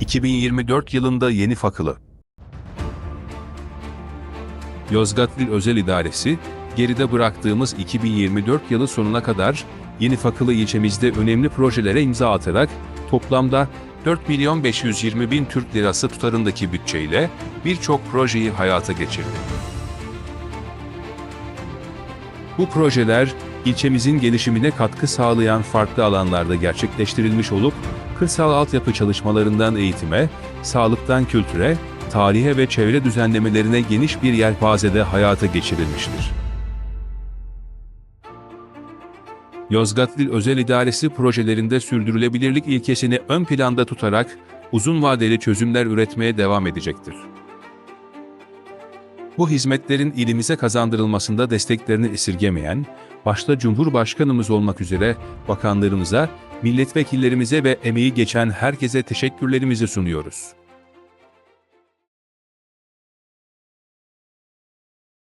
2024 yılında yeni fakılı. Yozgat İl Özel İdaresi, geride bıraktığımız 2024 yılı sonuna kadar Yeni Fakılı ilçemizde önemli projelere imza atarak toplamda 4 milyon 520 bin Türk lirası tutarındaki bütçeyle birçok projeyi hayata geçirdi. Bu projeler ilçemizin gelişimine katkı sağlayan farklı alanlarda gerçekleştirilmiş olup kırsal altyapı çalışmalarından eğitime, sağlıktan kültüre, tarihe ve çevre düzenlemelerine geniş bir yelpazede hayata geçirilmiştir. Yozgat İl Özel İdaresi projelerinde sürdürülebilirlik ilkesini ön planda tutarak uzun vadeli çözümler üretmeye devam edecektir. Bu hizmetlerin ilimize kazandırılmasında desteklerini esirgemeyen, başta Cumhurbaşkanımız olmak üzere bakanlarımıza, milletvekillerimize ve emeği geçen herkese teşekkürlerimizi sunuyoruz.